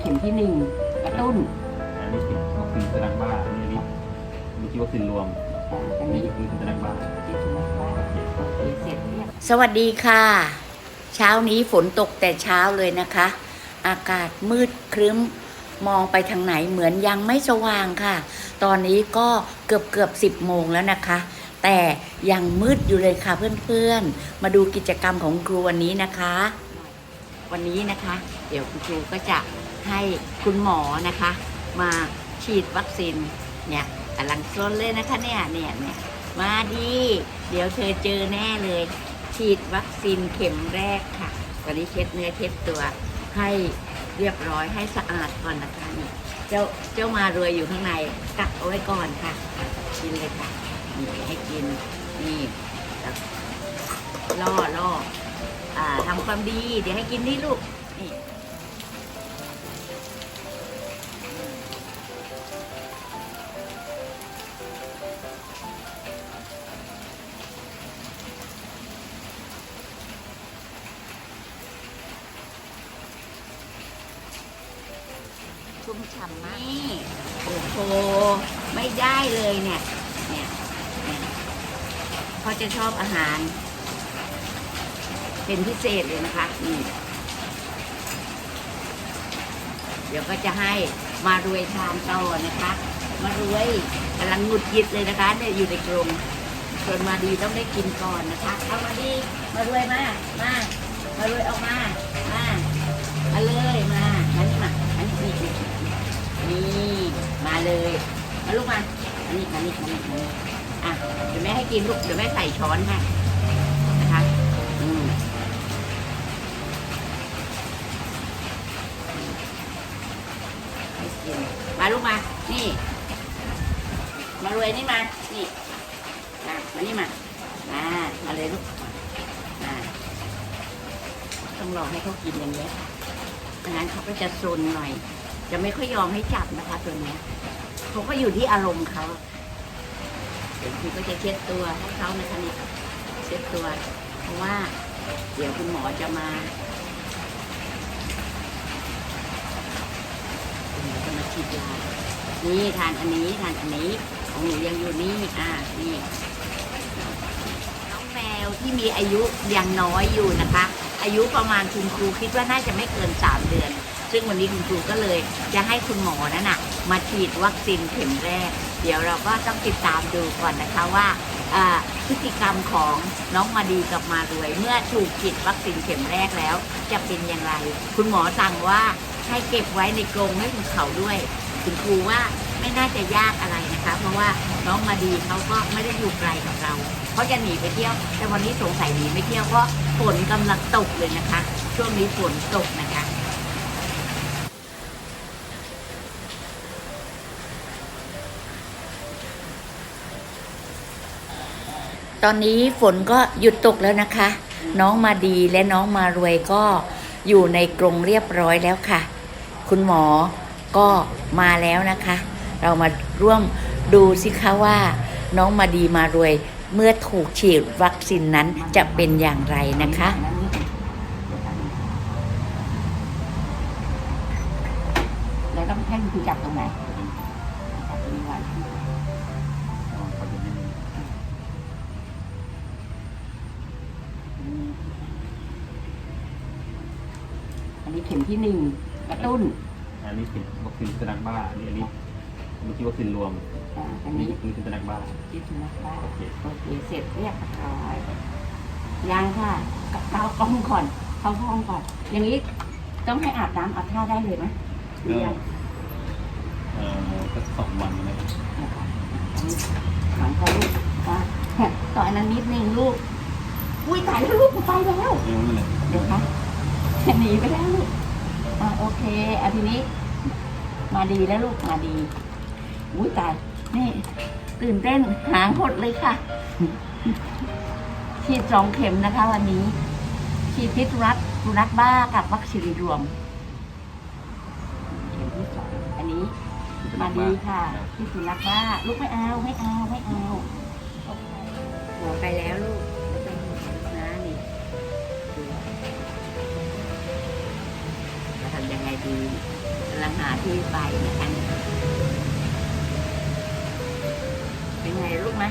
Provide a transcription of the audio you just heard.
เข็มที่หนึ่งกระตุ้นอันนี้คือวัคซีนสุนัขบ้าอันนี้อันนี้อันนี้คือวัคซีนรวมอ่าอัอันนนี้นี้คือสุนัขบ้า ที่สุนัขบ้าโอเคเสร็จเรียบ สวัสดีค่ะ เช้านี้ฝนตกแต่เช้าเลยนะคะ อากาศมืดครึ้มมองไปทางไหนเหมือนยังไม่สว่างค่ะ ตอนนี้ก็เกือบเกือบสิบโมงแล้วนะคะ แต่ยังมืดอยู่เลยค่ะเพื่อนๆ มาดูกิจกรรมของครูวันนี้นะคะ วันนี้นะคะ เดี๋ยวคุณครูก็จะให้คุณหมอนะคะ มาฉีดวัคซีนเนี่ยกำลังซนเลยนะคะเนี่ยเนี่ยเนี่ยมาดี เดี๋ยวเธอเจอแน่เลย ฉีดวัคซีนเข็มแรกค่ะ วันนี้เช็ดเนื้อเช็ดตัวให้เรียบร้อยให้สะอาดก่อนนะคะนี่เจ้าเจ้ามารวยอยู่ข้างในกักเอาไว้ก่อนค่ะ กินเลยค่ะนี่ให้กินนี่ล่อล่อ ทำความดี เดี๋ยวให้กินนี่ลูก นี่ชุ่มฉ่ำมากนี่โอ้โหไม่ได้เลยเนี่ย เนี่ยเนี่ยเขาจะชอบอาหาร เป็นพิเศษเลยนะคะนี่เดี๋ยวก็จะให้มารวยทานต่อนะคะ มารวยกำลังหงุดหงิดเลยนะคะเนี่ยอยู่ในกรงส่วนมาดีต้องได้กินก่อนนะคะเอามาดีมารวยมา มามารวยออกมา มามาเลยมาอันนี้มาอันนี้นี่นี่มาเลยมาลูกมาอันนี้อันนี้อันนี้อันนี้อะเดี๋ยวแม่ให้กินลูกเดี๋ยวแม่ใส่ช้อนให้ มาลูกมา นี่ มารวยนี่มา นี่อะมานี่มา มา มาเลยลูก มาต้องรอให้เขากินอย่างเงี้ยไม่งั้นเขาก็จะซนหน่อย จะไม่ค่อยยอมให้จับนะคะตัวเนี้ยเขาก็อยู่ที่อารมณ์เขาเดี๋ยวคุณก็จะเช็ดตัวให้เขานะคะนี่เช็ดตัว เพราะว่า เดี๋ยวคุณหมอจะมาคุณหมอจะมา ฉีดยา นี่ทานอันนี้ทานอันนี้ของหนูยังอยู่นี่อ่านี่น้องแมวที่มีอายุยังน้อยอยู่นะคะ อายุประมาณคุณครูคิดว่าน่าจะไม่เกินสามเดือน ซึ่งวันนี้คุณครูก็เลยจะให้คุณหมอนั่นน่ะมาฉีดวัคซีนเข็มแรก เดี๋ยวเราก็ต้องติดตามดูก่อนนะคะว่าอ่าพฤติกรรมของน้องมาดีกับมารวย เมื่อถูกฉีดวัคซีนเข็มแรกแล้ว จะเป็นอย่างไร คุณหมอสั่งว่า ให้เก็บไว้ในกรงให้คุณเขาด้วยคุณครูว่าไม่น่าจะยากอะไรนะคะ เพราะว่าน้องมาดีเขาก็ไม่ได้อยู่ไกลกับเราเขาจะหนีไปเที่ยว แต่วันนี้สงสัยหนีไม่เที่ยวเพราะฝนกำลังตกเลยนะคะ ช่วงนี้ฝนตกนะคะตอนนี้ฝนก็หยุดตกแล้วนะคะ น้องมาดีและน้องมารวยก็อยู่ในกรงเรียบร้อยแล้วค่ะ คุณหมอก็มาแล้วนะคะ เรามาร่วมดูสิคะว่า น้องมาดีมารวยเมื่อถูกฉีดวัคซีนนั้นจะเป็นอย่างไรนะคะแล้วต้องให้คุณครูจับตรงไหนอันนี้เข็มที่หนึ่ง กระตุ้น อันนี้คือวัคซีนสุนัขบ้าอันนี้อันนี้อันนี้คือวัคซีนรวมอ่าอัอันนนี้นี้คือสุนัขบ้าที่สุนัขบ้าโอเคโอเคเสร็จเรียบร้อยยังค่ะกับเข้ากล้องก่อนเข้าห้องก่อน อย่างนี้ต้องให้อาบน้ำอาบท่าได้เลยไหมหรือยังเอ่อสักสองวันนะถามเขาลูกว่าต่ออันนั้นนิดนึงลูก อุ้ยตายแล้วลูกไปแล้วยังไม่เลยเดี๋ยวคะหนีไปแล้วลูก อ่าโอเคอาทีนี้ มาดีแล้วลูกมาดีอุ้ยตายนี่ตื่นเต้นหางหดเลยค่ะ ฉีดสองเข็มนะคะ วันนี้ ฉีดพิษสุนัขสุนัขบ้ากับวัคซีนรวม เข็มที่สองอันนี้มาดีค่ะพิษสุนัขบ้าลูกไม่เอาไม่เอาไม่เอาหมอไปแล้วลูก ยังไงดีกำลังหาที่ไปนะคะเป็นไงลูกไหม